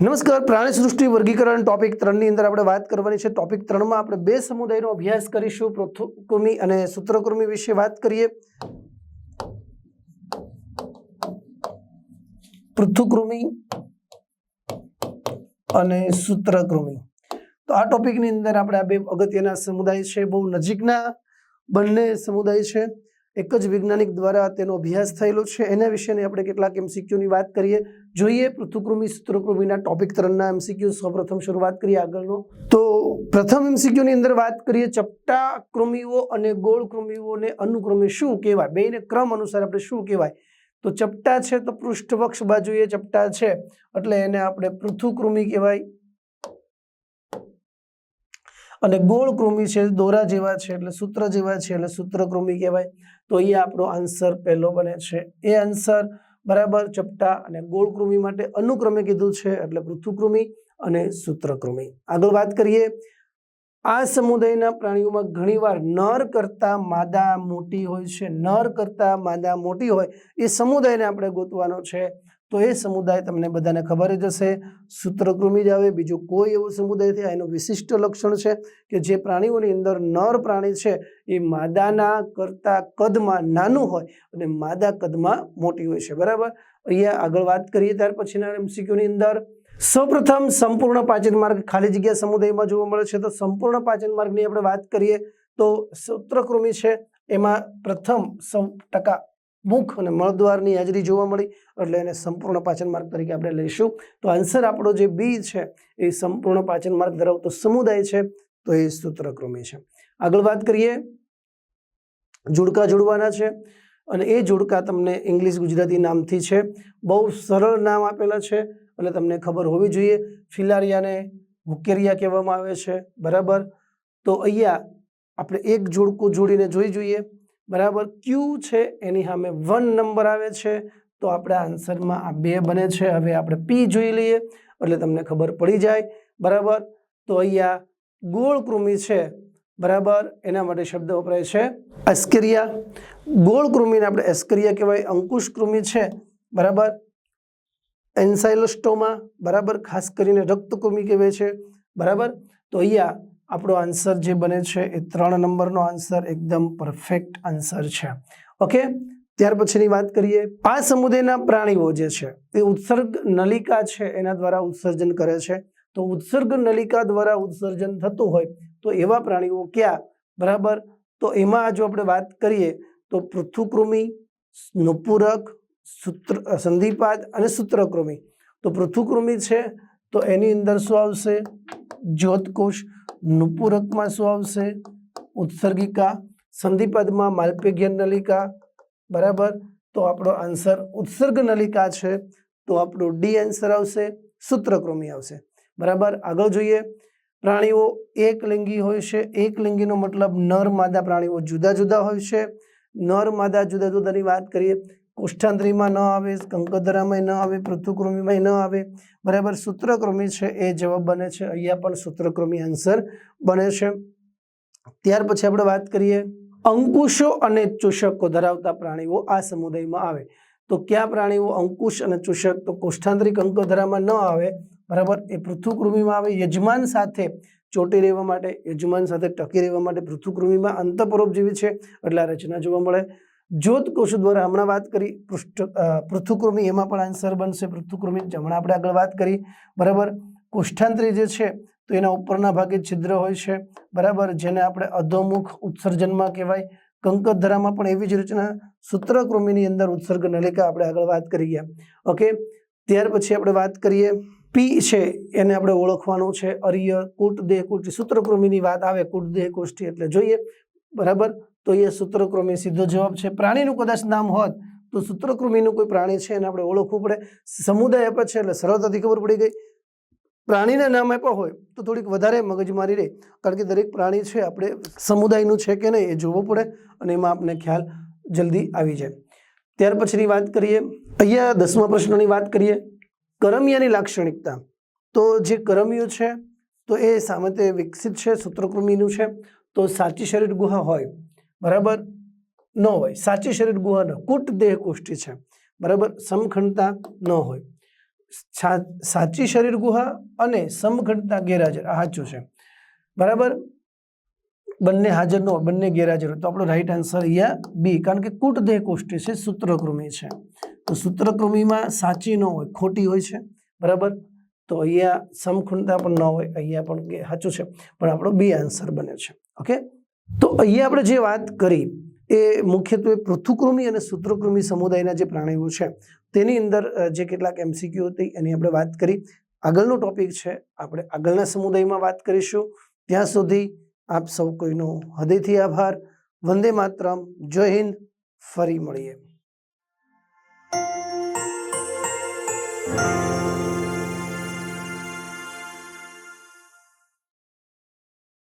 નમસ્કાર, પ્રાણી સૃષ્ટિ વર્ગીકરણ ટોપિક ત્રણની અંદર આપણે વાત કરવાની છે. ટોપિક ત્રણમાં આપણે બે સમુદાયનો અભ્યાસ કરીશું. પૃથુકૃમિ અને સૂત્રકૃમિ વિશે વાત કરીએ. પૃથુકૃમિ અને સૂત્રકૃમિ. તો આ ટોપિકની અંદર આપણે આ બે અગત્યના સમુદાય છે. બહુ નજીકના બંને સમુદાય છે. એક જ વૈજ્ઞાનિક દ્વારા તેનો અભ્યાસ થયેલો છે. એના વિશેની આપણે કેટલાક એમસીક્યુની વાત કરીએ. જોઈએ પૃથુકૃમિ સૂત્રકૃમિના ટોપિક ત્રણના એમસીક્યુ સૌપ્રથમ શરૂઆત કરીએ આગળનો. તો પ્રથમ એમસીક્યુની અંદર વાત કરીએ ચપટા કૃમિઓ અને ગોળ કૃમિઓને અનુક્રમે શું કહેવાય? બેને ક્રમ અનુસાર આપણે શું કહેવાય? તો ચપટા છે તો પૃષ્ઠવક્ષ બાજુએ ચપટા છે. એટલે એને આપણે પૃથુકૃમિ કહેવાય. અને ગોળ કૃમિ છે, દોરા જેવા છે એટલે સૂત્ર જેવા છે એટલે સૂત્રકૃમિ કહેવાય. તો અહીંયા આપણો આન્સર પહેલો બને છે. એ આન્સર બરાબર ચપટા અને ગોળ કૃમિ માટે અનુક્રમે કીધું છે એટલે પૃથુકૃમિ અને સૂત્રકૃમિ. આગળ વાત કરીએ. આ સમુદાયના પ્રાણીઓમાં ઘણીવાર નર કરતા માદા મોટી હોય છે. નર કરતા માદા મોટી હોય એ સમુદાયને આપણે ગોતવાનો છે. તો એ સમુદાય તમને બધાને ખબર જ હશે. સૂત્રકૃમિ જ આવે, બીજું કોઈ એવો સમુદાય છે એનું વિશિષ્ટ લક્ષણ છે કે જે પ્રાણીઓની અંદર નર પ્રાણી છે, એ માદાના કરતાં કદમાં નાનું હોય અને માદા કદમાં મોટી હોય છે. બરાબર? અહીંયા આગળ વાત કરીએ ત્યાર પછીના એમસીક્યુની અંદર. સૌપ્રથમ સંપૂર્ણ પાચન માર્ગ ખાલી જગ્યા સમુદાયમાં જોવા મળે છે. તો સંપૂર્ણ પાચન માર્ગની આપણે વાત કરીએ તો સૂત્રકૃમિ છે. એમાં પ્રથમ સો ટકા મુખ અને મળદ્વારની હાજરી જોવા મળી. એટલે એને સંપૂર્ણ પાચન માર્ગ તરીકે આપણે લઈશું. તો આન્સર આપણો જે બી છે, એ સંપૂર્ણ પાચન માર્ગ ધરાવતો સમુદાય છે, તો એ સૂત્રકૃમિ છે. આગળ વાત કરીએ. જોડકા જોડવાના છે. અને એ જોડકા તમને ઇંગ્લિશ ગુજરાતી નામથી છે. બહુ સરળ નામ આપેલા છે, એટલે તમને ખબર હોવી જોઈએ. ફિલારિયાને હુકેરિયા કહેવામાં આવે છે. બરાબર? તો અહીંયા આપણે એક જોડકું જોડીને જોઈ જોઈએ. બરાબર? ક્યુ છે, એની સામે વન નંબર આવે છે. તો આપણા આન્સરમાં આ બે બને છે. હવે આપણે પી જોઈ લઈએ, એટલે તમને ખબર પડી જાય. બરાબર? તો અહીંયા ગોળ કૃમિ છે. બરાબર? એના માટે શબ્દ વપરાય છે એસ્કેરિયા. ગોળ કૃમિને આપણે એસ્કેરિયા કહેવાય. અંકુશ કૃમિ છે. બરાબર? એન્સાઇલોસ્ટોમા. બરાબર? ખાસ કરીને રક્તકૃમિ કહેવાય છે. બરાબર? તો અહીંયા આપણો આન્સર જે બને છે એ ત્રણ નંબરનો આન્સર એકદમ પરફેક્ટ આન્સર છે. ઓકે ત્યાર પછીની વાત કરીએ. આ સમુદાયના પ્રાણીઓ જે છે, એ ઉત્સર્ગ નલિકા છે, એના દ્વારા ઉત્સર્જન કરે છે. તો ઉત્સર્ગ નલિકા દ્વારા ઉત્સર્જન થતું હોય તો એવા પ્રાણીઓ ક્યાં? બરાબર? તો એમાં જો આપણે વાત કરીએ, તો પૃથુકૃમિ નુપૂરક, સૂત્ર સંધિપાદ અને સૂત્રકૃમિ. તો પૃથુકૃમિ છે, તો એની અંદર શું આવશે? જ્યોતકોષ. નુપુરકમાં શું આવશે? ઉત્સર્ગિકા, સંધિપદમાં માલ્પેગિયન નલિકા, બરાબર? તો આપણો આન્સર ઉત્સર્ગ નલિકા છે. તો આપણો ડી આન્સર આવશે સૂત્રકૃમિ આવશે. બરાબર? આગળ જોઈએ. પ્રાણીઓ એકલિંગી હોય છે. એકલિંગીનો મતલબ નર માદા પ્રાણીઓ જુદા જુદા હોય છે. નર માદા જુદા જુદાની વાત કરીએ કોષ્ઠાંતરીમાં ન આવે કંકોદરામાં ન આવે પૃથુકૃમિમાં ન આવે. બરાબર સૂત્રકૃમિ છે, એ જવાબ બને છે. અહીંયા પણ સૂત્રકૃમિ આન્સર બને છે. ત્યાર પછી આપણે વાત કરીએ, અંકુશો અને ચૂષકો ધરાવતા પ્રાણીઓ આ સમુદાયમાં આવે. તો કયા પ્રાણીઓ અંકુશ અને ચૂષક, તો કોષ્ઠાંતરિક અંકોધરામાં ન આવે, બરાબર, એ પૃથુકૃમિમાં આવે. યજમાન સાથે ચોટી રહેવા માટે, યજમાન સાથે ટકી રહેવા માટે પૃથુકૃમિમાં અંતપરોપજીવી છે, એટલે આ રચના જોવા મળે. જ્યોત કોષ દ્વારા હમણાં વાત કરી, પૃષ્ઠ પૃથુકૃમિ એમાં પણ આન્સર બનશે પૃથુકૃમિ હમણાં આપણે આગળ વાત કરી, બરાબર? કોષ્ઠાંતરી જે છે, તો એના ઉપરના ભાગે છિદ્ર હોય છે, બરાબર? જેને આપણે અધોમુખ ઉત્સર્જનમાં કહેવાય. કંકધરામાં પણ એવી જ રચના સૂત્રકૃમિની અંદર ઉત્સર્ગ નલિકા આપણે આગળ વાત કરી ગયા. ઓકે? ત્યાર પછી આપણે વાત કરીએ, પી છે, એને આપણે ઓળખવાનું છે અર્ય કૂટ દેહ કુટી સૂત્રકૃમિની વાત આવે કૂટ દેહ કોષ્ઠી એટલે જોઈએ બરાબર? તો એ સૂત્રકૃમિ સીધો જવાબ છે. પ્રાણીનું કદાચ નામ હોત, તો સૂત્રકૃમિનું કોઈ પ્રાણી છે એને આપણે ઓળખવું પડે. સમુદાય આપે છે એટલે સરળતાથી ખબર પડી ગઈ. પ્રાણીના નામ આપ્યા હોય, તો થોડીક વધારે મગજમારી રહે. કારણ કે દરેક પ્રાણી છે, આપણે સમુદાયનું છે કે નહીં એ જોવું પડે અને એમાં આપણે ખ્યાલ જલ્દી આવી જાય. ત્યાર પછીની વાત કરીએ, અહીંયા દસમા પ્રશ્નની વાત કરીએ. કરમિયાની લાક્ષણિકતા. તો જે કરમિયું છે, તો એ સામે વિકસિત છે સૂત્રકૃમિનું છે. તો સાચી શરીર ગુહા હોય, બરાબર? ન હોય. સાચી શરીર ગુહા ન કૂટ દેહ કોષ્ઠી છે, બરાબર? સમખંડતા ન હોય. સાચી શરીર ગુહા અને સમખંડતા ગેરહાજર, આ સાચું છે. બરાબર? બંને હાજર ન હોય, બંને ગેરહાજર હોય. તો આપણો રાઈટ આન્સર અહીંયા બી કારણ કે કૂટ દેહ છે સૂત્રકૃમિ છે. તો સૂત્રકૃમિમાં સાચી ન હોય, ખોટી હોય છે, બરાબર? તો અહીંયા સમખૂણતા પણ ન હોય, અહીંયા પણ સાચું છે, પણ આપણો બી આન્સર બને છે ઓકે તો અહીંયા આપણે જે વાત કરી એ મુખ્યત્વે પૃથુકૃમિ અને સૂત્રકૃમિ સમુદાયના જે પ્રાણીઓ છે, તેની અંદર જે કેટલાક એમસીક્યુ હતી, એની આપણે વાત કરી. આગળનો ટોપિક છે, આપણે આગળના સમુદાયમાં વાત કરીશું. ત્યાં સુધી આપ સૌ કોઈનો હૃદયથી આભાર. વંદે માતરમ. જય હિન્દ. ફરી મળીએ.